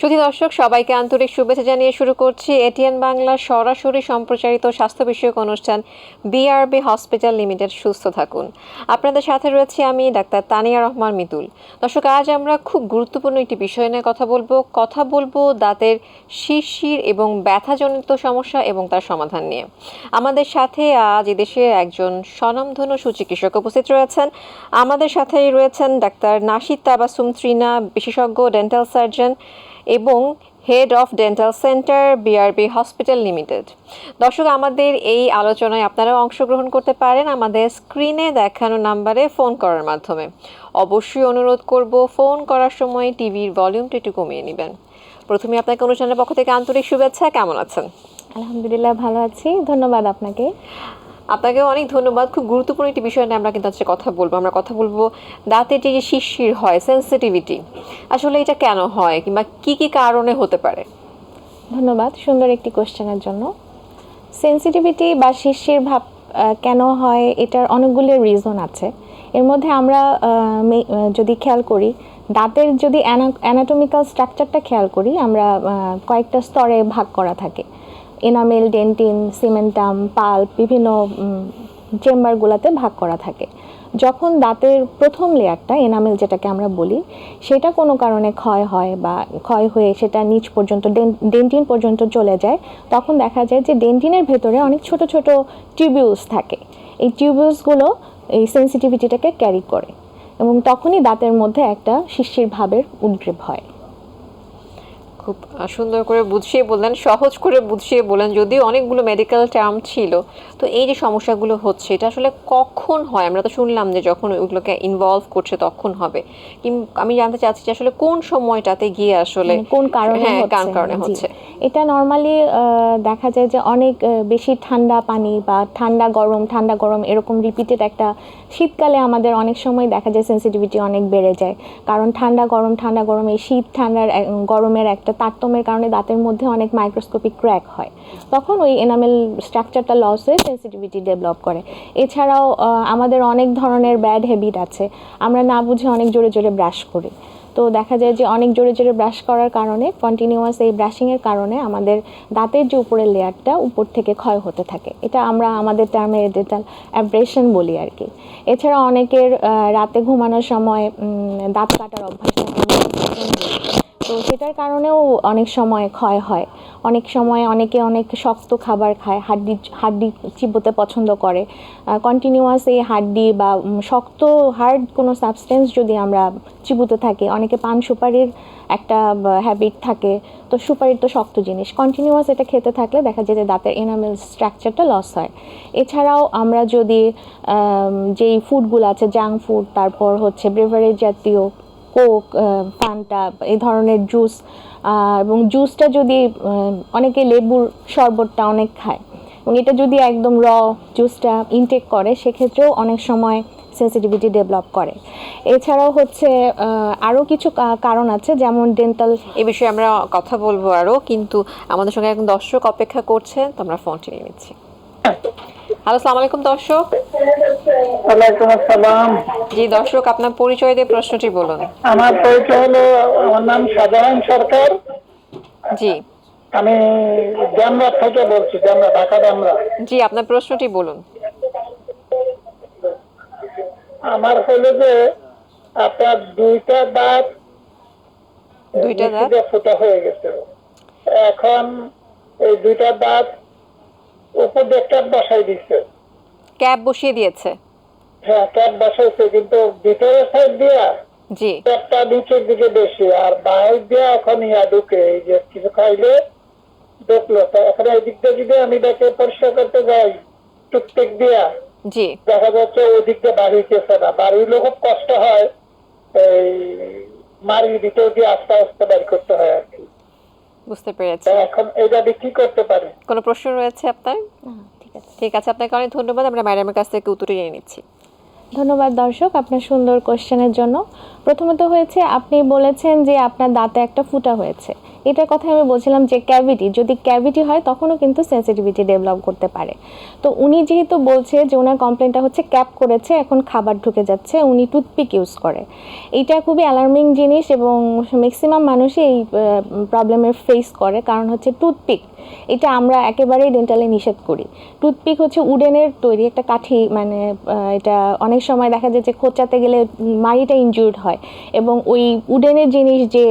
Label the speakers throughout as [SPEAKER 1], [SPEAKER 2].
[SPEAKER 1] সুধী দর্শক, সবাইকে আন্তরিক শুভেচ্ছা জানিয়ে শুরু করছি এটিএন বাংলা সরাসরি সম্প্রচারিত স্বাস্থ্য বিষয়ক অনুষ্ঠান বিআরবি হসপিটাল লিমিটেড সুস্থ থাকুন। আপনাদের সাথে রয়েছে আমি ডাক্তার তানিয়া রহমান মিতুল। দর্শক, আজ আমরা খুব গুরুত্বপূর্ণ একটি বিষয় নিয়ে কথা বলব। কথা বলব দাঁতের শিরশির এবং ব্যথাজনিত সমস্যা এবং তার সমাধান নিয়ে। আমাদের সাথে আজ এদেশের একজন স্বনামধন্য সুচিকিৎসক উপস্থিত রয়েছেন। আমাদের সাথেই রয়েছেন ডাক্তার নাশিদ তাবাসুম ত্রিনা, বিশেষজ্ঞ ডেন্টাল সার্জন এবং head of dental center BRB hospital limited দর্শক, আমাদের এই আলোচনায় আপনারাও অংশগ্রহণ করতে পারেন আমাদের স্ক্রিনে দেখানো নাম্বারে ফোন করার মাধ্যমে। অবশ্যই অনুরোধ করব ফোন করার সময় টিভির ভলিউমটা একটু কমিয়ে নেবেন। প্রথমে আপনাকে অনুষ্ঠানের পক্ষ থেকে আন্তরিক শুভেচ্ছা। কেমন আছেন?
[SPEAKER 2] আলহামদুলিল্লাহ, ভালো আছি। ধন্যবাদ আপনাকে।
[SPEAKER 1] আপনাকে অনেক ধন্যবাদ। খুব গুরুত্বপূর্ণ একটি বিষয় নিয়ে আমরা কিন্তু আজকে কথা বলব। আমরা কথা বলব দাঁতের যে শিশির হয় সেন্সিটিভিটি আসলে এটা কেন হয় কিংবা কি কি কারণে হতে পারে?
[SPEAKER 2] ধন্যবাদ সুন্দর একটি কোশ্চেনের জন্য। সেন্সিটিভিটি বা শিশির ভাব কেন হয় এটার অনেকগুলো রিজন আছে। এর মধ্যে আমরা যদি খেয়াল করি, দাঁতের যদি অ্যানাটমিক্যাল স্ট্রাকচারটা খেয়াল করি, আমরা কয়েকটা স্তরে ভাগ করা থাকে। এনামেল ডেন্টিন সিমেন্টাম পাল্প বিভিন্ন চেম্বারগুলোতে ভাগ করা থাকে। যখন দাঁতের প্রথম লেয়ারটা এনামেল যেটাকে আমরা বলি, সেটা কোনো কারণে ক্ষয় হয় বা ক্ষয় হয়ে সেটা নিচ পর্যন্ত ডেন্টিন পর্যন্ত চলে যায়, তখন দেখা যায় যে ডেন্টিনের ভেতরে অনেক ছোট ছোট টিউবিউলস থাকে। এই টিউবিউলসগুলো এই সেন্সিটিভিটিটাকে ক্যারি করে এবং তখনই দাঁতের মধ্যে একটা শিশির ভাবের উদ্গ্রীব হয়।
[SPEAKER 1] খুব সুন্দর করে বুঝিয়ে বললেন সহজ করে বুঝিয়ে বললেন যদিও অনেকগুলো মেডিকেল টার্ম ছিল। তো এই যে সমস্যাগুলো হচ্ছে এটা আসলে কখন হয়? আমরা তো শুনলাম যে যখন ওইগুলোকে ইনভলভ করছে তখন হবে। আমি জানতে চাচ্ছি যে আসলে কোন সময়টাতে গিয়ে আসলে
[SPEAKER 2] মানে কোন কারণে
[SPEAKER 1] হ্যাঁ কোন কারণে হচ্ছে?
[SPEAKER 2] এটা নর্মালি দেখা যায় যে অনেক বেশি ঠান্ডা পানি বা ঠান্ডা গরম ঠান্ডা গরম এরকম রিপিটেড একটা শীতকালে আমাদের অনেক সময় দেখা যায় সেন্সিটিভিটি অনেক বেড়ে যায়। কারণ ঠান্ডা গরম ঠান্ডা গরম এই শীত ঠান্ডার গরমের একটা তারতম্যের কারণে দাঁতের মধ্যে অনেক মাইক্রোস্কোপিক ক্র্যাক হয়। তখন ওই এনামেল স্ট্রাকচারটা লস হয়ে সেন্সিটিভিটি ডেভেলপ করে। এছাড়াও আমাদের অনেক ধরনের ব্যাড হ্যাবিট আছে। আমরা না বুঝে অনেক জোরে জোরে ব্রাশ করি। তো দেখা যায় যে অনেক জোরে জোরে ব্রাশ করার কারণে কন্টিনিউয়াস এই ব্রাশিংয়ের কারণে আমাদের দাঁতের যে উপরের লেয়ারটা উপর থেকে ক্ষয় হতে থাকে। এটা আমরা আমাদের টার্মে ডেটাল অ্যাব্রেশন বলি আর কি। এছাড়া অনেকের রাতে ঘুমানোর সময় দাঁত কাটার অভ্যাস থাকে। তো সেটার কারণেও অনেক সময় ক্ষয় হয়। অনেক সময় অনেকে অনেক শক্ত খাবার খায়, হাড্ডি হাড্ডি চিবোতে পছন্দ করে। কন্টিনিউয়াস এই হাড্ডি বা শক্ত হার্ড কোনো সাবস্টেন্স যদি আমরা চিবোতে থাকি, অনেকে পান সুপারির একটা হ্যাবিট থাকে। তো সুপারির তো শক্ত জিনিস। কন্টিনিউয়াস এটা খেতে থাকলে দেখা যায় যে দাঁতের এনামেল স্ট্রাকচারটা লস হয়। এছাড়াও আমরা যদি যেই ফুডগুলো আছে জাঙ্ক ফুড তারপর হচ্ছে ব্রেভারেজ জাতীয় কোক ফান্টা এই ধরনের জুস এবং জুসটা যদি অনেকে লেবুর শরবতটা অনেক খায়। এবং এটা যদি একদম র জুসটা ইনটেক করে সেক্ষেত্রেও অনেক সময় সেন্সিটিভিটি ডেভেলপ করে। এছাড়াও হচ্ছে আরও কিছু কারণ আছে যেমন ডেন্টাল
[SPEAKER 1] এ বিষয়ে আমরা কথা বলব আরও কিন্তু আমাদের সঙ্গে একজন দর্শক অপেক্ষা করছেন তো আমরা ফোনটি নিয়ে নিচ্ছি। হ্যালো সালাম আলাইকুম দর্শক।
[SPEAKER 3] ওয়ালাইকুম আসসালাম।
[SPEAKER 1] জি দর্শক আপনার পরিচয় দিয়ে প্রশ্নটি বলুন।
[SPEAKER 3] আমার পরিচয় হলো আমার নাম সাধারণ সরকার।
[SPEAKER 1] জি।
[SPEAKER 3] আমি ড্যামরা থেকে বলছি ড্যামরা ঢাকা ড্যামরা।
[SPEAKER 1] জি আপনার প্রশ্নটি বলুন।
[SPEAKER 3] আমার হলো যে আপনার দুইটা দাঁত
[SPEAKER 1] দুইটা দাঁত?
[SPEAKER 3] ফুটা হয়ে গেছে। এখন এই দুইটা দাঁত উপর ক্যাপ বসাই দিচ্ছে
[SPEAKER 1] ক্যাব বসিয়ে দিয়েছে।
[SPEAKER 3] হ্যাঁ ক্যাপ বসাইছে কিন্তু ভিতরের সাইড দিয়া
[SPEAKER 1] জি।
[SPEAKER 3] ক্যাপটা নিচের দিকে বেশি আর বাইর দিয়ে এখন ইয়া ঢুকে এই যে কিছু খাইলে ঢুকলো। তো এখন এই দিক দিয়ে যদি আমি দেখে পরিষ্কার করতে যাই টুকটুক দিয়া
[SPEAKER 1] জি।
[SPEAKER 3] দেখা যাচ্ছে ওই দিক দিয়ে বাড়ি হইতেছে না। বাড়ি খুব কষ্ট হয় এই মারির ভিতর দিয়ে আস্তে আস্তে বের করতে হয় আর কি।
[SPEAKER 1] বুঝতে পেরেছি।
[SPEAKER 3] এখন এটা কি করতে পারি?
[SPEAKER 1] কোনো প্রশ্ন রয়েছে আপনার?
[SPEAKER 2] ঠিক আছে।
[SPEAKER 1] ঠিক আছে আপনাকে অনেক ধন্যবাদ। আমরা ম্যাডামের কাছ থেকে উত্তর নিয়ে নিচ্ছি।
[SPEAKER 2] ধন্যবাদ দর্শক আপনার সুন্দর কোশ্চেনের জন্য। প্রথমত হয়েছে, আপনি বলেছেন যে আপনার দাঁতে একটা ফুটা হয়েছে। এটার কথা আমি বলছিলাম যে ক্যাভিটি যদি ক্যাভিটি হয়, তখনও কিন্তু সেন্সিটিভিটি ডেভেলপ করতে পারে। তো উনি যেহেতু বলছে যে ওনার কমপ্লেনটা হচ্ছে ক্যাপ করেছে, এখন খাবার ঢুকে যাচ্ছে, উনি টুথপিক ইউজ করে। এটা খুবই অ্যালার্মিং জিনিস এবং ম্যাক্সিমাম মানুষই এই প্রবলেমের ফেস করে, কারণ হচ্ছে টুথপিক এটা আমরা একেবারেই ডেন্টালে নিষেধ করি। টুথপিক হচ্ছে উডেনের তৈরি একটা কাঠি মানে এটা অনেক সময় দেখা যায় যে খোঁচাতে গেলে মাড়িটা ইনজুর্ড হয়। এবং ওই উডেনের জিনিস যে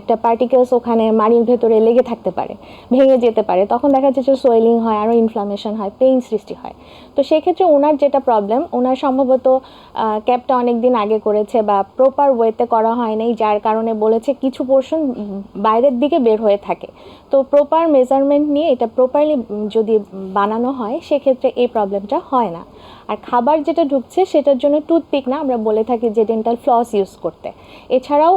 [SPEAKER 2] একটা পার্টিকেলস ওখানে মাড়ির ভেতরে লেগে থাকতে পারে, ভেঙে যেতে পারে। তখন দেখা যাচ্ছে সোয়েলিং হয় আরও ইনফ্লামেশন হয় পেইন সৃষ্টি হয়। তো সেক্ষেত্রে ওনার যেটা প্রবলেম ওনার সম্ভবত ক্যাবটা অনেক দিন আগে করেছে বা প্রপার ওয়েতে করা হয় নাই, যার কারণে বলেছে কিছু পোর্শন বাইরের দিকে বের হয়ে থাকে। তো প্রপার মেজারমেন্ট নিয়ে এটা প্রপারলি যদি বানানো হয়, সেক্ষেত্রে এই প্রবলেমটা হয় না। আর খাবার যেটা ঢুকছে সেটার জন্য টুথপিক না, আমরা বলে থাকি যে ডেন্টাল ফ্লস ইউজ করতে। এছাড়াও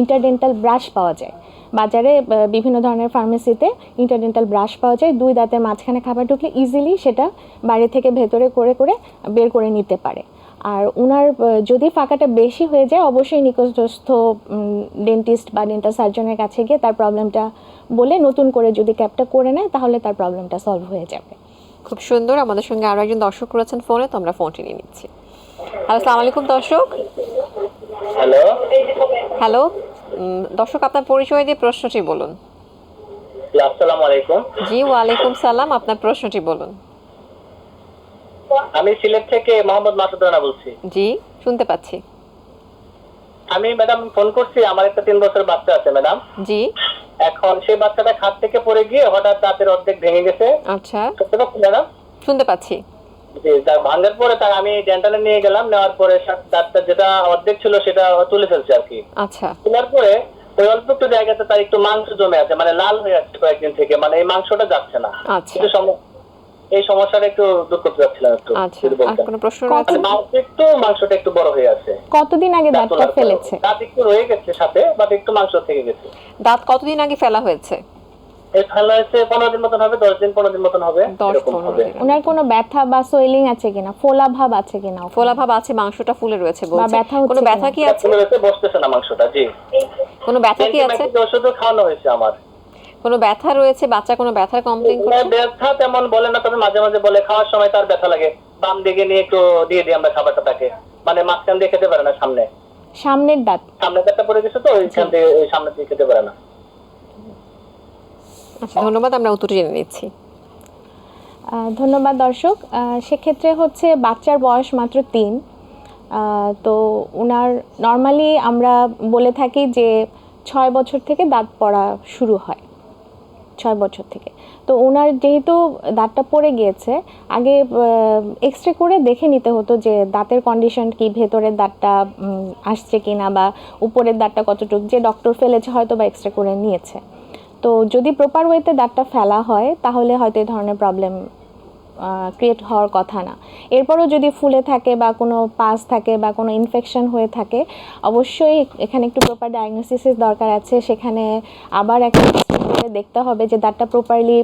[SPEAKER 2] ইন্টারডেন্টাল ব্রাশ পাওয়া যায়। বাজারে বিভিন্ন ধরনের ফার্মেসিতে ইন্টারডেন্টাল ব্রাশ পাওয়া যায়। দুই দাঁতের মাঝখানে খাবার ঢুকলে ইজিলি সেটা বাইরে থেকে ভেতরে করে করে বের করে নিতে পারে। আর ওনার যদি ফাঁকাটা বেশি হয়ে যায়, অবশ্যই নিকটস্থ ডেন্টিস্ট বা ডেন্টাল সার্জনের কাছে গিয়ে তার প্রবলেমটা বলে নতুন করে যদি ক্যাপটা করে নেয়, তাহলে তার প্রবলেমটা সলভ হয়ে যাবে।
[SPEAKER 1] খুব সুন্দর। আমাদের সঙ্গে আরও একজন দর্শক রয়েছেন ফোনে তো আমরা ফোনটি নিয়ে নিচ্ছি। হ্যালো আসসালামু আলাইকুম দর্শক।
[SPEAKER 3] হ্যালো।
[SPEAKER 1] হ্যালো দর্শক আপনার পরিচয় দিয়ে প্রশ্নটি বলুন।
[SPEAKER 3] আসসালামু আলাইকুম।
[SPEAKER 1] জি ওয়ালাইকুম সালাম আপনার প্রশ্নটি বলুন।
[SPEAKER 3] আমি সিলেট থেকে মোহাম্মদ মাসুদ রানা বলছি।
[SPEAKER 1] জি শুনতে পাচ্ছি।
[SPEAKER 3] আমি ম্যাডাম ফোন করছি আমার একটা তিন বছর বাচ্চা আছে ম্যাডাম।
[SPEAKER 1] জি।
[SPEAKER 3] এখন সেই বাচ্চাটা খাট থেকে পড়ে গিয়ে হঠাৎ দাঁতের অর্ধেক ভেঙে গেছে।
[SPEAKER 1] আচ্ছা।
[SPEAKER 3] শুনতে ম্যাডাম?
[SPEAKER 1] শুনতে পাচ্ছি।
[SPEAKER 3] তার ভাঙার পরে তার আমি ডেন্টালে নিয়ে গেলাম নেওয়ার পরে দাঁতটা যেটা অর্ধেক ছিল সেটা তুলে ফেলছে আর কি।
[SPEAKER 1] আচ্ছা।
[SPEAKER 3] তোলার পরে ওই অল্প একটু জায়গাতে তার একটু মাংস জমে আছে মানে লাল হয়ে আছে কয়েকদিন থেকে মানে এই মাংসটা যাচ্ছে না।
[SPEAKER 1] আচ্ছা।
[SPEAKER 3] একটু সম- এই সমস্যাটা একটু দূর করতে যাচ্ছিলাম একটু
[SPEAKER 1] আচ্ছা আর কোনো প্রশ্ন রয়েছে?
[SPEAKER 3] মানে একটু মাংসটা একটু বড় হয়ে আছে।
[SPEAKER 2] কতদিন আগে দাঁতটা ফেলেছে?
[SPEAKER 3] দাঁত একটু রয়ে গেছে সাথে বাট একটু মাংস থেকে গেছে।
[SPEAKER 1] দাঁত কতদিন আগে ফেলা হয়েছে?
[SPEAKER 3] এই ফেলা হয়েছে পনেরো দিন মতন হবে দশ দিন পনেরো দিন মতন হবে।
[SPEAKER 2] ওনার কোনো ব্যথা বা সোয়েলিং আছে কিনা? ফোলা ভাব আছে কিনা?
[SPEAKER 1] ফোলা ভাব আছে মাংসটা ফুলে রয়েছে বলছে।
[SPEAKER 2] ব্যথা
[SPEAKER 1] কোনো? ব্যথা কি আছে?
[SPEAKER 3] বসতেছে না মাংসটা জি।
[SPEAKER 1] কোনো ব্যথা কি আছে?
[SPEAKER 3] ওষুধও খাওয়ানো হয়েছে আমার।
[SPEAKER 1] কোনো ব্যথা রয়েছে? বাচ্চা কোনো ব্যথার কমপ্লেন
[SPEAKER 3] মানে
[SPEAKER 1] করছে?
[SPEAKER 3] ব্যথা তেমন বলে না তবে মাঝে মাঝে বলে খাওয়ার সময় তার ব্যথা লাগে। বাম দিকে নিয়ে একটু দিয়ে দিই আমরা খাবারটা তাকে। মানে মাঝখান দিয়ে খেতে পারে না সামনে।
[SPEAKER 2] সামনের দাঁত?
[SPEAKER 3] সামনে ব্যথা পড়ে গেছে তো ওইখান দিয়ে ওই সামনে দিয়ে খেতে পারে না।
[SPEAKER 1] আচ্ছা ধন্যবাদ আমরা উত্তরটি জেনে নিচ্ছি।
[SPEAKER 2] ধন্যবাদ দর্শক। সেক্ষেত্রে হচ্ছে বাচ্চার বয়স মাত্র তিন। তো ওনার নর্মালি আমরা বলে থাকি যে ছয় বছর থেকে দাঁত পড়া শুরু হয়। ছয় বছর থেকে। তো ওনার যেহেতু দাঁতটা পড়ে গিয়েছে, আগে এক্স রে করে দেখে নিতে হতো যে দাঁতের কন্ডিশন কি, ভেতরের দাঁতটা আসছে কি না বা উপরের দাঁতটা কতটুকু, যে ডক্টর ফেলেছে হয়তো বা এক্স রে করে নিয়েছে। তো যদি প্রপার ওয়েতে দাঁতটা ফেলা হয়, তাহলে হয়তো এই ধরনের প্রবলেম ক্রিয়েট হওয়ার কথা না। এরপরও যদি ফুলে থাকে বা কোনো পাস থাকে বা কোনো ইনফেকশন হয়ে থাকে, অবশ্যই এখানে একটু প্রপার ডায়াগনোসিসের দরকার আছে। সেখানে আবার একটা করে দেখতে হবে যে দাঁতটা প্রপারলি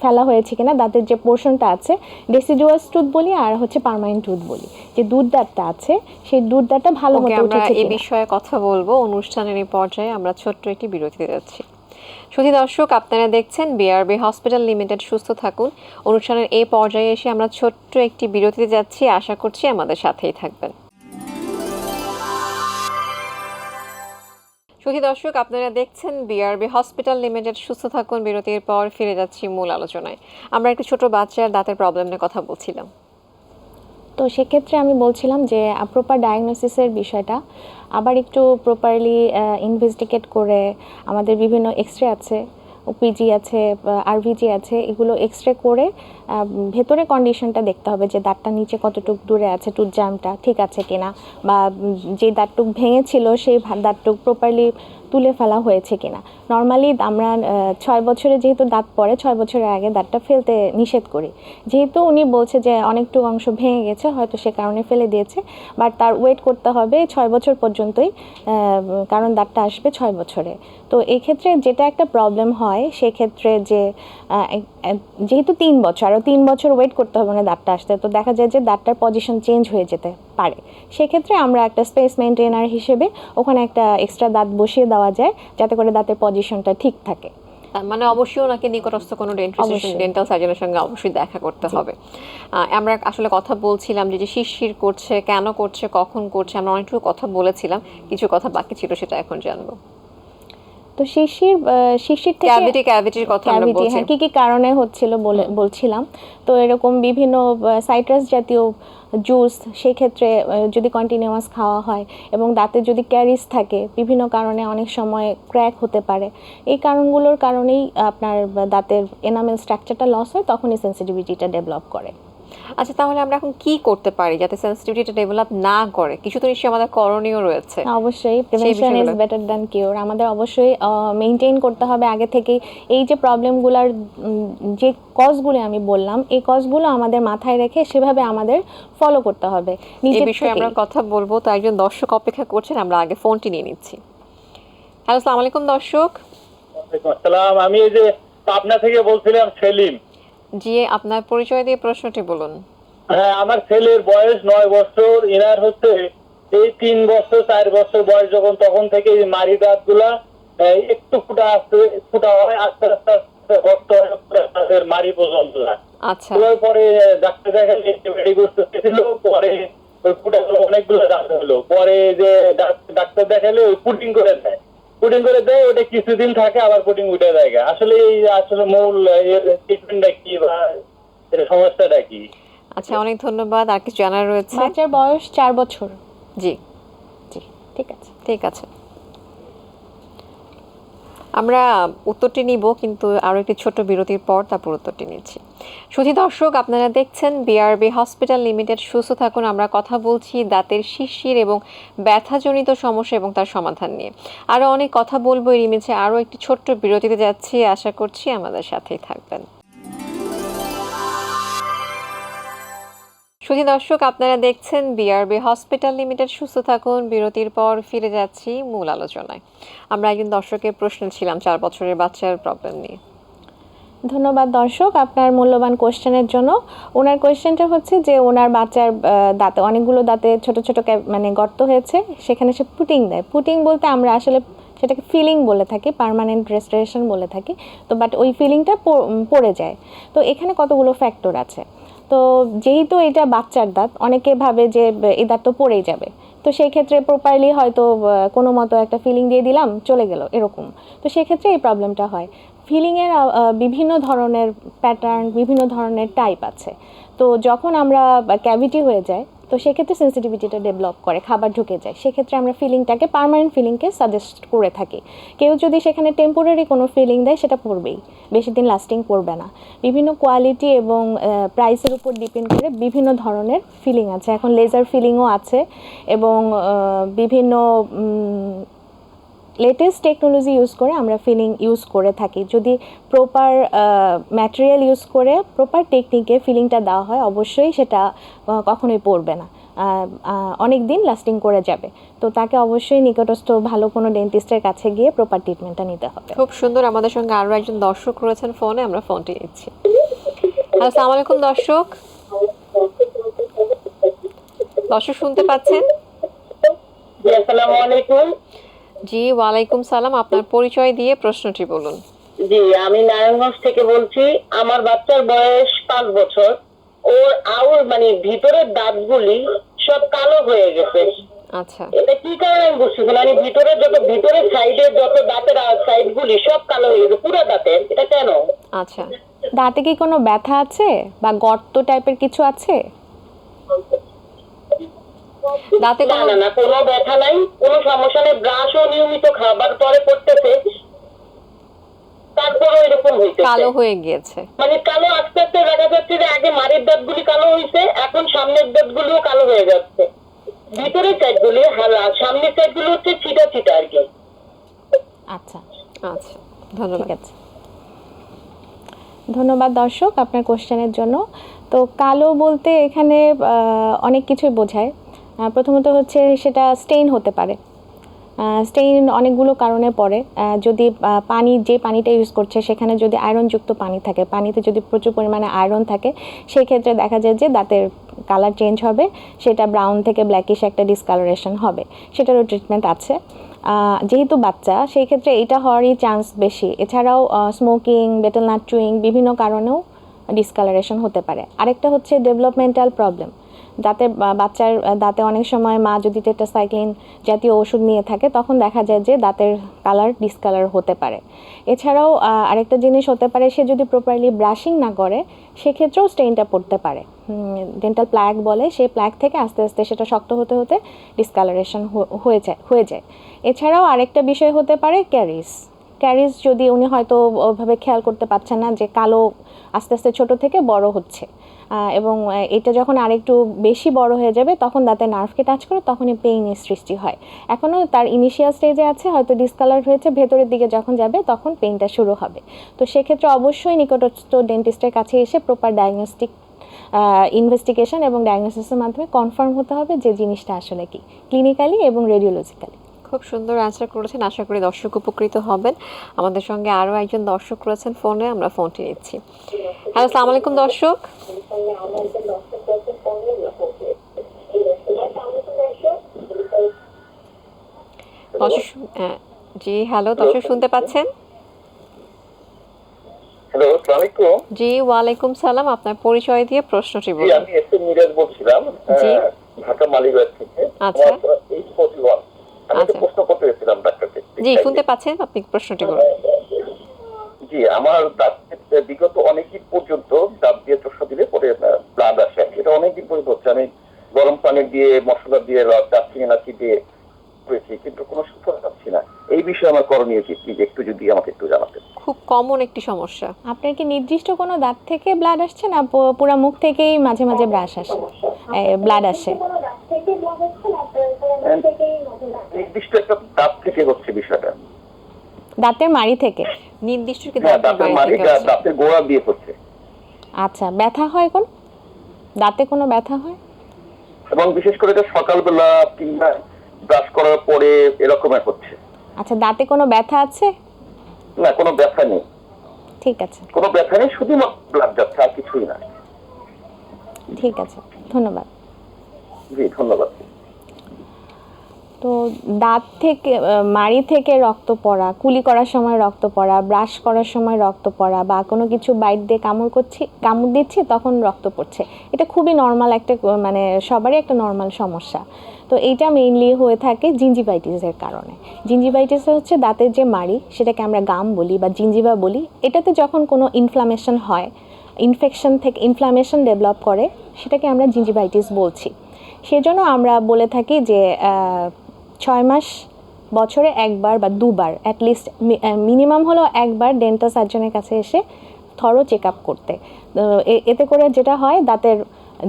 [SPEAKER 2] ফেলা হয়েছে কিনা দাঁতের যে পোর্শনটা আছে ডেসিডুয়াস টুথ বলি আর হচ্ছে পার্মানেন্ট টুথ বলি। যে দুধ দাঁতটা আছে সেই দুধ দাঁতটা ভালো মতো
[SPEAKER 1] আমরা
[SPEAKER 2] উঠেছে
[SPEAKER 1] এই বিষয়ে কথা বলব। অনুষ্ঠানের এই পর্যায়ে আমরা ছোট্ট একটি বিরতিতে যাচ্ছি। সুধী দর্শক আপনারা দেখছেন বিআরবি হসপিটাল লিমিটেড সুস্থ থাকুন। অনুষ্ঠানের এই পর্যায়ে এসে আমরা ছোট্ট একটি বিরতিতে যাচ্ছি। আশা করছি আমাদের সাথেই থাকবেন। সুধী দর্শক, আপনারা দেখছেন বিআরবি হসপিটাল লিমিটেড সুস্থ থাকুন, বিরতির পর ফিরে যাচ্ছি মূল আলোচনায়। আমরা একটি ছোট বাচ্চার দাঁতের প্রবলেম নিয়ে কথা বলছিলাম।
[SPEAKER 2] তো সেক্ষেত্রে আমি বলছিলাম যে প্রপার ডায়াগনোসিসের বিষয়টা। আবার একটু প্রপারলি ইনভেস্টিগেট করে আমাদের বিভিন্ন এক্স রে আছে ওপিজি আছে আরভিজি আছে, এগুলো এক্স রে করে ভেতরে কন্ডিশনটা দেখতে হবে যে দাঁতটা নিচে কতটুক দূরে আছে টুথ জামটা ঠিক আছে কিনা, বা যে দাঁতটুক ভেঙেছিল সেই দাঁতটুক প্রপারলি তুলে ফেলা হয়েছে কিনা। নর্মালি আমরা ছয় বছরে যেহেতু দাঁত পড়ে, ছয় বছরের আগে দাঁতটা ফেলতে নিষেধ করি। যেহেতু উনি বলছে যে অনেকটু অংশ ভেঙে গেছে, হয়তো সে কারণে ফেলে দিয়েছে বাট তার ওয়েট করতে হবে ছয় বছর পর্যন্তই কারণ দাঁতটা আসবে ছয় বছরে। তো এক্ষেত্রে যেটা একটা প্রবলেম হয়, সেক্ষেত্রে যে যেহেতু তিন বছর আরও তিন বছর ওয়েট করতে হবে না দাঁতটা আসতে তো দেখা যায় যে দাঁতটার পজিশন চেঞ্জ হয়ে যেতে পারে। সেক্ষেত্রে আমরা একটা স্পেস মেনটেনার হিসেবে ওখানে একটা এক্সট্রা দাঁত বসিয়ে দেওয়া যায় যাতে করে দাঁতের পজিশনটা ঠিক থাকে।
[SPEAKER 1] মানে অবশ্যই ওনাকে নিকটস্থ কোনো ডেন্টাল সার্জনের সঙ্গে অবশ্যই দেখা করতে হবে। আমরা আসলে কথা বলছিলাম যে যে শিরশির করছে কেন করছে কখন করছে আমরা অনেকটুকু কথা বলেছিলাম কিছু কথা বাকি ছিল সেটা এখন জানব।
[SPEAKER 2] তো শিশির শিশির থেকে
[SPEAKER 1] ক্যাভিটি ক্যাভিটির কথা আমরা বলছি।
[SPEAKER 2] হ্যাঁ কী কী কারণে হচ্ছিল বলে বলছিলাম। তো এরকম বিভিন্ন সাইট্রাস জাতীয় জুস সেই ক্ষেত্রে যদি কন্টিনিউয়াস খাওয়া হয় এবং দাঁতে যদি ক্যারিস থাকে বিভিন্ন কারণে অনেক সময় ক্র্যাক হতে পারে। এই কারণগুলোর কারণেই আপনার দাঁতের এনামেল স্ট্রাকচারটা লস হয় তখনই সেন্সিটিভিটিটা ডেভেলপ করে।
[SPEAKER 1] আচ্ছা তাহলে আমরা এখন কি করতে পারি যাতে সেন্সিটিভিটিটা ডেভেলপ না করে? কিছু তো নিশ্চয়ই আমাদের করণীয় রয়েছে।
[SPEAKER 2] অবশ্যই। Prevention is better than cure আমাদের অবশ্যই মেনটেন করতে হবে। আগে থেকেই এই যে প্রবলেমগুলোর যে কজগুলো আমি বললাম এই কজগুলো আমাদের মাথায় রেখে সেভাবে আমাদের ফলো করতে হবে।
[SPEAKER 1] এই
[SPEAKER 2] নিজের
[SPEAKER 1] বিষয়ে আমরা কথা বলব। তো একজন দর্শক অপেক্ষা করছেন আমরা আগে ফোনটি নিয়ে নিচ্ছি। হ্যালো আসসালামু আলাইকুম দর্শক।
[SPEAKER 3] আসসালাম। আমি এই যে পাবনা থেকে বলছিলাম সেলিম।
[SPEAKER 1] জি আপনার পরিচয় দিয়ে প্রশ্নটি বলুন।
[SPEAKER 3] হ্যাঁ আমার ছেলের বয়স নয় বছর এনার হচ্ছে এই তিন বছর চার বছর বয়স যখন তখন থেকে এই মারি দাঁতগুলা একটু ফুটা আসতে ফুটা হয় আস্তে আস্তে আস্তে রক্ত হয় মারি পর্যন্ত।
[SPEAKER 1] আচ্ছা।
[SPEAKER 3] পরে ডাক্তার দেখালে মেডিকেল ছিল পরে ওই ফুটাগুলো অনেকগুলো দাঁত হলো। পরে যে ডাক্তার দেখালে ওই পুটিং করে দেয়। পুটিং করে দেয় ওটা কিছুদিন থাকে আবার পুটিং উঠে দেয় আসলে এই আসলে মূল ট্রিটমেন্টটা কি বা এর সমস্যাটা কি?
[SPEAKER 1] আচ্ছা অনেক ধন্যবাদ। আর কিছু জানার রয়েছে?
[SPEAKER 2] বাচ্চার বয়স চার বছর।
[SPEAKER 1] জি
[SPEAKER 2] জি ঠিক আছে
[SPEAKER 1] ঠিক আছে। আমরা উত্তরটি নিব, কিন্তু আরও একটি ছোট বিরতির পর তারপর উত্তরটি নিচ্ছি। সুধি দর্শক, আপনারা দেখছেন বিআরবি হসপিটাল লিমিটেড সুস্থ থাকুন, আমরা কথা বলছি দাঁতের শিশির এবং ব্যথাজনিত সমস্যা এবং তার সমাধান নিয়ে। আরও অনেক কথা বলব, এর ইমেজে আরও একটি ছোট্ট বিরতিতে যাচ্ছি, আশা করছি আমাদের সাথেই থাকবেন। সুধী দর্শক, আপনারা দেখছেন বিআরবি হসপিটাল লিমিটেড সুস্থ থাকুন, বিরতির পর ফিরে যাচ্ছি মূল আলোচনায়। আমরা একজন দর্শকের প্রশ্ন ছিলাম, চার বছরের বাচ্চার প্রবলেম নিয়ে।
[SPEAKER 2] ধন্যবাদ দর্শক, আপনার মূল্যবান কোশ্চেনের জন্য। ওনার কোশ্চেনটা হচ্ছে যে, ওনার বাচ্চার দাঁতে, অনেকগুলো দাঁতে ছোট ছোট মানে গর্ত হয়েছে, সেখানে সে পুটিং দেয়। পুটিং বলতে আমরা আসলে সেটাকে ফিলিং বলে থাকি পার্মানেন্ট রেস্টোরেশন বলে থাকি। তো বাট ওই ফিলিংটা পড়ে যায়। তো, এখানে কতগুলো ফ্যাক্টর আছে? তো যেহেতু এটা বাচ্চার দাঁত, অনেকে ভাবে যে, এ দাঁত তো পড়েই যাবে। তো সেই ক্ষেত্রে প্রপারলি হয়তো কোনো মতো একটা ফিলিং দিয়ে দিলাম, চলে গেল, এরকম। তো সেক্ষেত্রে এই প্রবলেমটা হয়। ফিলিংয়ের বিভিন্ন ধরনের প্যাটার্ন বিভিন্ন ধরনের টাইপ আছে। তো যখন আমরা ক্যাভিটি হয়ে যায় তো সেক্ষেত্রে সেন্সিটিভিটিটা ডেভেলপ করে, খাবার ঢুকে যায়। সেক্ষেত্রে আমরা ফিলিংটাকে পারমানেন্ট ফিলিংকে সাজেস্ট করে থাকি। কেউ যদি সেখানে টেম্পোরারি কোনো ফিলিং দেয়, সেটা পড়বেই। বেশি দিন লাস্টিং করবে না। বিভিন্ন কোয়ালিটি এবং প্রাইসের উপর ডিপেন্ড করে বিভিন্ন ধরনের ফিলিং আছে। এখন লেজার ফিলিংও আছে এবং বিভিন্ন লেটেস্ট টেকনোলজি ইউজ করে আমরা ফিলিং ইউজ করে থাকি। যদি প্রপার ম্যাটেরিয়াল ইউজ করে প্রপার টেকনিকে ফিলিংটা দেওয়া হয় অবশ্যই সেটা কখনোই পড়বে না। অনেক দিন লাস্টিং করে যাবে। তো তাকে অবশ্যই নিকটস্থ ভালো কোনো ডেন্টিস্টের কাছে গিয়ে প্রপার ট্রিটমেন্টটা নিতে হবে।
[SPEAKER 1] খুব সুন্দর। আমাদের সঙ্গে আরও একজন দর্শক রয়েছেন ফোনে আমরা ফোনটি নিচ্ছি। আসসালামু আলাইকুম দর্শক। দর্শক শুনতে পাচ্ছেন?
[SPEAKER 3] আসসালামু আলাইকুম।
[SPEAKER 1] জি ওয়ালাইকুম সালাম। আপনার পরিচয় দিয়ে প্রশ্নটি বলুন।
[SPEAKER 3] জি আমি নারায়ণগঞ্জ থেকে বলছি আমার বাচ্চার বয়স পাঁচ বছর। ওর আউর মানে ভিতরের দাঁতগুলি সব কালো হয়ে গেছে।
[SPEAKER 1] আচ্ছা।
[SPEAKER 3] এটা কি কারণে আমি বুঝতেছি না মানে ভিতরে যত ভিতরের সাইডের যত দাঁতের সাইড গুলি সব কালো হয়ে গেছে পুরো দাঁতের এটা কেন?
[SPEAKER 1] আচ্ছা।
[SPEAKER 2] দাঁতে কি কোনো ব্যথা আছে? বা গর্ত টাইপের কিছু আছে?
[SPEAKER 1] দাঁতে কোনো
[SPEAKER 3] না না কোনো ব্যথা নাই কোনো সমস্যা নেই ব্রাশও নিয়মিত খাবার পরে করতেছে। তারপরে এরকম হইতেছে।
[SPEAKER 1] কালো হয়ে গিয়েছে।
[SPEAKER 3] মানে কালো আস্তে আস্তে দেখা যাচ্ছে যে আগে মারের দাঁত গুলি কালো হয়েছে এখন সামনের দাঁত গুলিও কালো হয়ে যাচ্ছে। ভিতরের সাইড গুলি হালা সামনের সাইডগুলো হচ্ছে ছিটা ছিটা আর কি।
[SPEAKER 2] আচ্ছা
[SPEAKER 1] আচ্ছা ধন্যবাদ।
[SPEAKER 2] ধন্যবাদ দর্শক আপনার কোশ্চেনের জন্য। তো কালো বলতে এখানে আহ, অনেক কিছুই বোঝায়। প্রথমত হচ্ছে সেটা স্টেইন হতে পারে। স্টেইন অনেকগুলো কারণে পড়ে। যদি পানি, যে পানিটা ইউজ করছে, সেখানে যদি আয়রনযুক্ত পানি থাকে, পানিতে যদি প্রচুর পরিমাণে আয়রন থাকে, সেই ক্ষেত্রে দেখা যায় যে দাঁতের কালার চেঞ্জ হবে, সেটা ব্রাউন থেকে ব্ল্যাকিশ একটা ডিসকালারেশন হবে। সেটারও ট্রিটমেন্ট আছে। যেহেতু বাচ্চা, সেই ক্ষেত্রে এটা হওয়ারই চান্স বেশি। এছাড়াও স্মোকিং বেটেল নাট চুইং বিভিন্ন কারণেও ডিসকালারেশন হতে পারে। আরেকটা হচ্ছে ডেভেলপমেন্টাল প্রবলেম দাঁতের বাচ্চার দাঁতে অনেক সময় মা যদি টেটাসাইক্লিন জাতীয় ওষুধ নিয়ে থাকে, তখন দেখা যায় যে দাঁতের কালার ডিসকালার হতে পারে। এছাড়াও আরেকটা জিনিস হতে পারে, সে যদি প্রপারলি ব্রাশিং না করে, সেক্ষেত্রেও স্টেইনটা পড়তে পারে। ডেন্টাল প্ল্যাক বলে সেই প্ল্যাক থেকে আস্তে আস্তে সেটা শক্ত হতে হতে ডিসকালারেশন হয়ে যায় হয়ে যায়। এছাড়াও আরেকটা বিষয় হতে পারে ক্যারিস ক্যারিস যদি উনি হয়তো ওভাবে খেয়াল করতে পারছেন না যে কালো আস্তে আস্তে ছোট থেকে বড় হচ্ছে। এবং এটা যখন আরেকটু বেশি বড় হয়ে যাবে, তখন দাঁতে নার্ভকে টাচ করে তখনই পেইনের সৃষ্টি হয়। এখনও তার ইনিশিয়াল স্টেজে আছে, হয়তো ডিসকালার হয়েছে, ভেতরের দিকে যখন যাবে, তখন পেইনটা শুরু হবে। তো সেক্ষেত্রে অবশ্যই নিকটস্থ ডেন্টিস্টের কাছে এসে প্রপার ডায়াগনস্টিক ইনভেস্টিগেশন এবং ডায়াগনোসিসের মাধ্যমে কনফার্ম হতে হবে যে জিনিসটা আসলে কি ক্লিনিক্যালি এবং রেডিওলজিক্যালি
[SPEAKER 1] খুব সুন্দর অ্যান্সার করেছেন। আশা করি দর্শক উপকৃত হবেন। আমাদের সঙ্গে আরও একজন দর্শক রয়েছেন ফোনে আমরা ফোনটি নিচ্ছি। হ্যালো সালাম আলাইকুম দর্শক। হ্যাঁ, জি হ্যালো দর্শক শুনতে পাচ্ছেন?
[SPEAKER 3] হ্যালো আসসালামাইকুম
[SPEAKER 1] জি ওয়ালাইকুম সালাম। আপনার পরিচয় দিয়ে প্রশ্নটি বলুন।
[SPEAKER 3] আমি এস এম মিরাজ বলছিলাম। ঢাকা মালিবাগ থেকে।
[SPEAKER 1] আচ্ছা।
[SPEAKER 3] এইট ফোর্টি ওয়ান আমি
[SPEAKER 1] আচ্ছা।
[SPEAKER 3] প্রশ্ন করতে এসেছিলাম ডাক্তারকে।
[SPEAKER 1] জি শুনতে পাচ্ছেন আপনি প্রশ্নটি করুন
[SPEAKER 3] জি আমার দাঁত বিগত অনেকদিন পর্যন্ত দাঁত দিয়ে চোষা দিলে পরে ব্লাড আসে। এটা অনেকদিন পর্যন্ত হচ্ছে। আমি গরম পানি দিয়ে মশলা দিয়ে দাঁত চিনি নাচি দিয়ে করেছি কিন্তু কোনো সুফল পাচ্ছি না। এই বিষয়ে আমার করণীয় কি? প্লিজ একটু যদি আমাকে একটু জানাতেন।
[SPEAKER 1] খুব কমন একটি সমস্যা।
[SPEAKER 2] আপনার কি নির্দিষ্ট কোনো দাঁত থেকে ব্লাড আসছে না পুরো মুখ থেকেই মাঝে মাঝে ব্রাশ আসে? ব্লাড আসে।
[SPEAKER 3] নির্দিষ্ট একটা দাঁত থেকে হচ্ছে বিষয়টা।
[SPEAKER 2] দাঁতের মাড়ি থেকে?
[SPEAKER 1] নির্দিষ্ট কি দাঁতের আসছে?
[SPEAKER 3] দাঁতের গোড়া দিয়ে হচ্ছে।
[SPEAKER 2] আচ্ছা ব্যথা হয় কোন? দাঁতে কোনো ব্যথা হয়?
[SPEAKER 3] এবং বিশেষ করে এটা সকালবেলা কিংবা ব্রাশ করার পরে এরকমের হচ্ছে।
[SPEAKER 2] আচ্ছা দাঁতে কোনো ব্যথা আছে?
[SPEAKER 3] না কোনো ব্যথা নেই।
[SPEAKER 2] ঠিক আছে।
[SPEAKER 3] কোনো ব্যথা নেই শুধুমাত্র ব্লাড যাচ্ছে আর কিছুই না।
[SPEAKER 2] ঠিক আছে ধন্যবাদ।
[SPEAKER 3] জি ধন্যবাদ।
[SPEAKER 2] তো দাঁত থেকে মাড়ি থেকে রক্ত পড়া, কুলি করার সময় রক্ত পড়া, ব্রাশ করার সময় রক্ত পড়া বা কোনো কিছু বাইট দিয়ে কামড় করছি, কামড় দিচ্ছি তখন রক্ত পড়ছে। এটা খুবই নর্মাল একটা মানে সবারই একটা নর্মাল সমস্যা। তো এইটা মেইনলি হয়ে থাকে জিঞ্জিভাইটিসের কারণে। জিঞ্জিভাইটিস হচ্ছে দাঁতের যে মাড়ি, সেটাকে আমরা গাম বলি বা জিঞ্জিবা বলি, এটাতে যখন কোনো ইনফ্লামেশন হয় ইনফেকশন থেকে ইনফ্লামেশন ডেভেলপ করে, সেটাকে আমরা জিঞ্জিভাইটিস বলছি। সেজন্য আমরা বলে থাকি যে ছয় মাস, বছরে একবার বা দুবার অ্যাটলিস্ট মিনিমাম হলো একবার ডেন্টাল সার্জনের কাছে এসে থরো চেক আপ করতে এতে করে যেটা হয়, দাঁতের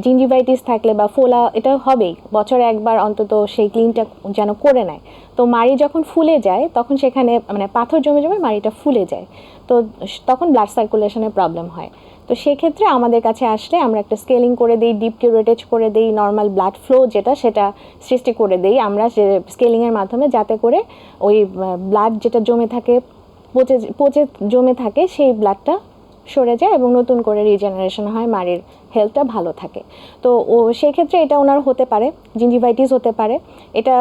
[SPEAKER 2] জিঞ্জিভাইটিস থাকলে বা ফোলা, এটা হবেই। বছরে একবার অন্তত সেই ক্লিনটা যেন করে নেয়। তো মাড়ি যখন ফুলে যায়, তখন সেখানে মানে পাথর জমে জমে মাড়িটা ফুলে যায়। তো তখন ব্লাড সার্কুলেশনের প্রবলেম হয়। তো সেক্ষেত্রে আমাদের কাছে আসলে আমরা একটা স্কেলিং করে দিই ডিপ কিউরেটেজ করে দিই নর্মাল ব্লাড ফ্লো যেটা সেটা সৃষ্টি করে দিই আমরা সে স্কেলিংয়ের মাধ্যমে যাতে করে ওই ব্লাড যেটা জমে থাকে, পচে পচে জমে থাকে সেই ব্লাডটা সরে যায় এবং নতুন করে রিজেনারেশন হয়, মাড়ির হেলথটা ভালো থাকে। তো ও সেক্ষেত্রে এটা ওনার হতে পারে জিঞ্জিভাইটিস হতে পারে, এটা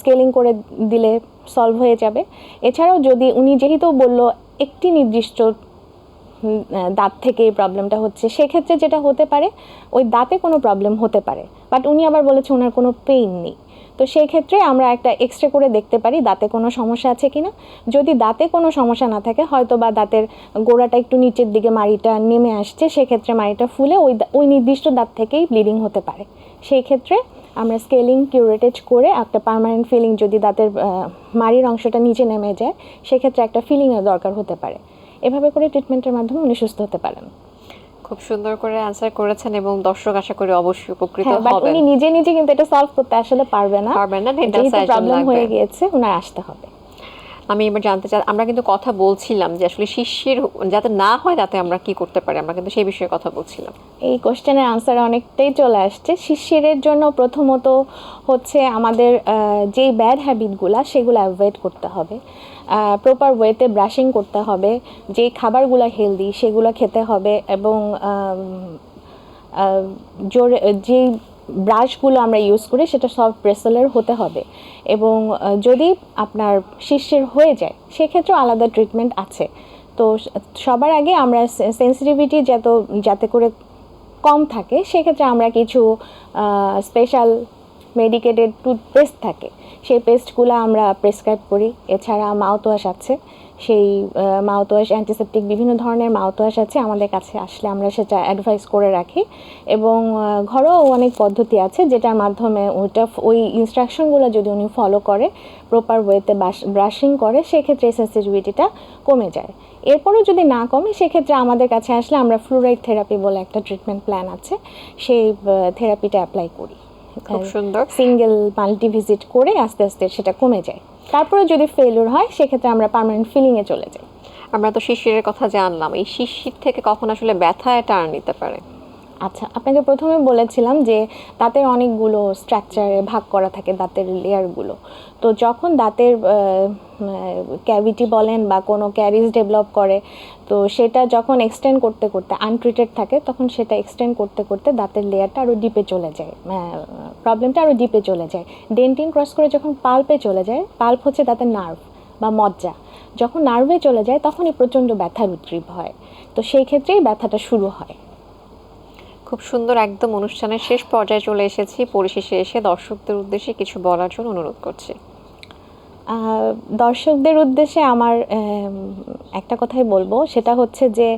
[SPEAKER 2] স্কেলিং করে দিলে সলভ হয়ে যাবে। এছাড়াও যদি উনি যেহেতু বলল একটি নির্দিষ্ট দাঁত থেকে এই প্রবলেমটা হচ্ছে। সেক্ষেত্রে যেটা হতে পারে, ওই দাঁতে কোনো প্রবলেম হতে পারে। বাট উনি আবার বলেছে ওনার কোনো পেইন নেই। তো সেই ক্ষেত্রে আমরা একটা এক্সরে করে দেখতে পারি দাঁতে কোনো সমস্যা আছে কিনা। যদি দাঁতে কোনো সমস্যা না থাকে হয়তো বা দাঁতের গোড়াটা একটু নিচের দিকে মাড়িটা নেমে আসছে, সেক্ষেত্রে মাড়িটা ফুলে ওই ওই নির্দিষ্ট দাঁত থেকেই ব্লিডিং হতে পারে। সেই ক্ষেত্রে আমরা স্কেলিং কিউরেটেজ করে একটা পার্মানেন্ট ফিলিং যদি দাঁতের মাড়ির অংশটা নিচে নেমে যায়, সেক্ষেত্রে একটা ফিলিংয়ের দরকার হতে পারে। এভাবে করে ট্রিটমেন্টের মাধ্যমে উনি সুস্থ হতে পারেন।
[SPEAKER 1] খুব সুন্দর করে অ্যান্সার করেছেন এবং দর্শক আশা করি অবশ্যই উপকৃত
[SPEAKER 2] হ্যাঁ
[SPEAKER 1] হবেন।
[SPEAKER 2] উনি নিজে নিজে কিন্তু এটা সলভ করতে আসলে পারবে না।
[SPEAKER 1] পারবেন না,
[SPEAKER 2] যেহেতু প্রবলেম হয়ে গিয়েছে ওনার আসতে হবে।
[SPEAKER 1] আমি এবার জানতে চাই আমরা কিন্তু কথা বলছিলাম যে আসলে শিশির যাতে না হয় তাতে আমরা কি করতে পারি আমরা কিন্তু সেই বিষয়ে কথা বলছিলাম।
[SPEAKER 2] এই কোশ্চেনের আনসার অনেকটাই চলে আসছে। শিশিরের জন্য প্রথমত হচ্ছে আমাদের যেই ব্যাড হ্যাবিটগুলো সেগুলো অ্যাভয়েড করতে হবে। প্রপার ওয়েতে ব্রাশিং করতে হবে, যে খাবারগুলো হেলদি সেগুলো খেতে হবে এবং জোরে, যে ব্রাশগুলো আমরা ইউজ করি সেটা সব ব্রেসলের হতে হবে এবং যদি আপনার শিষ্যের হয়ে যায়, সেক্ষেত্রেও আলাদা ট্রিটমেন্ট আছে। তো সবার আগে আমরা সেন্সিটিভিটি যত, যাতে করে কম থাকে, সেক্ষেত্রে আমরা কিছু স্পেশাল মেডিকেটেড টুথপেস্ট থাকে। সেই পেস্টগুলো আমরা প্রেসক্রাইব করি। এছাড়া মাউথওয়াশ আছে। সেই মাউথওয়াশ অ্যান্টিসেপটিক বিভিন্ন ধরনের মাউথওয়াশ আছে আমাদের কাছে আসলে আমরা সেটা অ্যাডভাইস করে রাখি। এবং আহ, ঘরোয়া অনেক পদ্ধতি আছে যেটার মাধ্যমে ওইটা ওই ইনস্ট্রাকশনগুলো যদি উনি ফলো করে প্রপার ওয়েতে ব্রাশিং করে সেক্ষেত্রে সেন্সিটিভিটিটা কমে যায়। এরপরও যদি না কমে সেক্ষেত্রে আমাদের কাছে আসলে আমরা ফ্লুরাইড থেরাপি বলে একটা ট্রিটমেন্ট প্ল্যান আছে। সেই থেরাপিটা অ্যাপ্লাই করি।
[SPEAKER 1] খুব সুন্দর।
[SPEAKER 2] সিঙ্গেল মাল্টি ভিজিট করে আস্তে আস্তে সেটা কমে যায়। তারপরে যদি ফেলিওর হয় সেক্ষেত্রে আমরা পার্মানেন্ট ফিলিংয়ে চলে যাই।
[SPEAKER 1] আমরা তো শিশিরের কথা জানলাম। এই শিশির থেকে কখন আসলে ব্যথা টার্ন নিতে পারে?
[SPEAKER 2] আচ্ছা আপনাকে প্রথমে বলেছিলাম যে দাঁতের অনেকগুলো স্ট্রাকচারে ভাগ করা থাকে, দাঁতের লেয়ারগুলো তো যখন দাঁতের ক্যাভিটি বলেন বা কোনো ক্যারিজ ডেভেলপ করে, তো সেটা যখন এক্সটেন্ড করতে করতে আনট্রিটেড থাকে, তখন সেটা এক্সটেন্ড করতে করতে দাঁতের লেয়ারটা আরও ডিপে চলে যায় প্রবলেমটা আরও ডিপে চলে যায়। ডেন্টিন ক্রস করে যখন পাল্পে চলে যায় পাল্প হচ্ছে দাঁতের নার্ভ বা মজ্জা। যখন নার্ভে চলে যায়, তখনই প্রচণ্ড ব্যথার উদ্গ্রীব হয়। তো সেই ক্ষেত্রেই ব্যথাটা শুরু হয়।
[SPEAKER 1] খুব সুন্দর একদম অনুষ্ঠানের শেষ পর্যায়ে চলে এসেছি। পরিশেষে এসে দর্শকদের উদ্দেশ্যে কিছু বলার জন্য অনুরোধ করছি।
[SPEAKER 2] দর্শকদের উদ্দেশ্যে আমার একটা কথাই বলব। সেটা হচ্ছে যে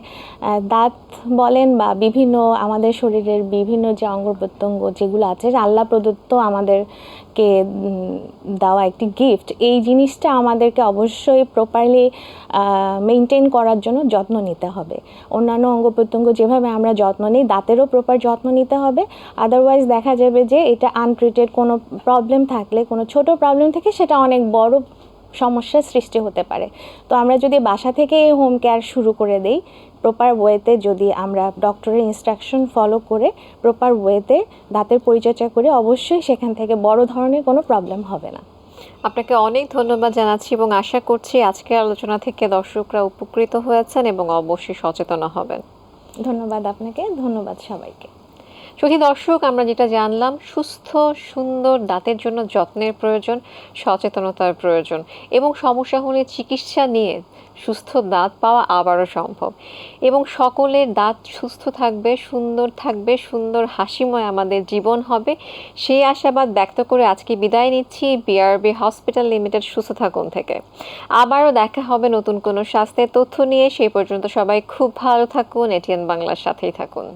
[SPEAKER 2] দাঁত বলেন বা বিভিন্ন আমাদের শরীরের বিভিন্ন যে অঙ্গ প্রত্যঙ্গ যেগুলো আছে আল্লাহ প্রদত্ত আমাদেরকে উম, দেওয়া একটি গিফট এই জিনিসটা আমাদেরকে অবশ্যই প্রপারলি মেনটেন করার জন্য যত্ন নিতে হবে। অন্যান্য অঙ্গ প্রত্যঙ্গ যেভাবে আমরা যত্ন নিই দাঁতেরও প্রপার যত্ন নিতে হবে। আদারওয়াইজ দেখা যাবে যে এটা আনট্রিটেড কোনো প্রবলেম থাকলে কোনো ছোট প্রবলেম থেকে সেটা অনেক বড় সমস্যার সৃষ্টি হতে পারে। তো আমরা যদি বাসা থেকে হোম কেয়ার শুরু করে দেই প্রপার ওয়েতে যদি আমরা ডক্টরের ইনস্ট্রাকশন ফলো করে প্রপার ওয়েতে দাঁতের পরিচর্যা করে অবশ্যই সেখান থেকে বড় ধরনের কোনো প্রবলেম হবে না।
[SPEAKER 1] আপনাকে অনেক ধন্যবাদ জানাচ্ছি এবং আশা করছি আজকের আলোচনা থেকে দর্শকরা উপকৃত হয়েছেন এবং অবশ্যই সচেতন হবেন।
[SPEAKER 2] ধন্যবাদ আপনাকে ধন্যবাদ সবাইকে।
[SPEAKER 1] সুধী দর্শক আমরা যেটা জানলাম সুস্থ সুন্দর দাঁতের জন্য যত্নের প্রয়োজন সচেতনতার প্রয়োজন এবং সমস্যা হলে চিকিৎসা নিয়ে সুস্থ দাঁত পাওয়া আবারও সম্ভব। এবং সকলের দাঁত সুস্থ থাকবে, সুন্দর থাকবে, সুন্দর হাসিময় আমাদের জীবন হবে। সেই আশাবাদ ব্যক্ত করে আজকে বিদায় নিচ্ছি বিআরবি হসপিটাল লিমিটেড সুস্থ থাকুন থেকে। আবারও দেখা হবে নতুন কোনো স্বাস্থ্যের তথ্য নিয়ে। সেই পর্যন্ত সবাই খুব ভালো থাকুন, এটিএন বাংলার সাথেই থাকুন।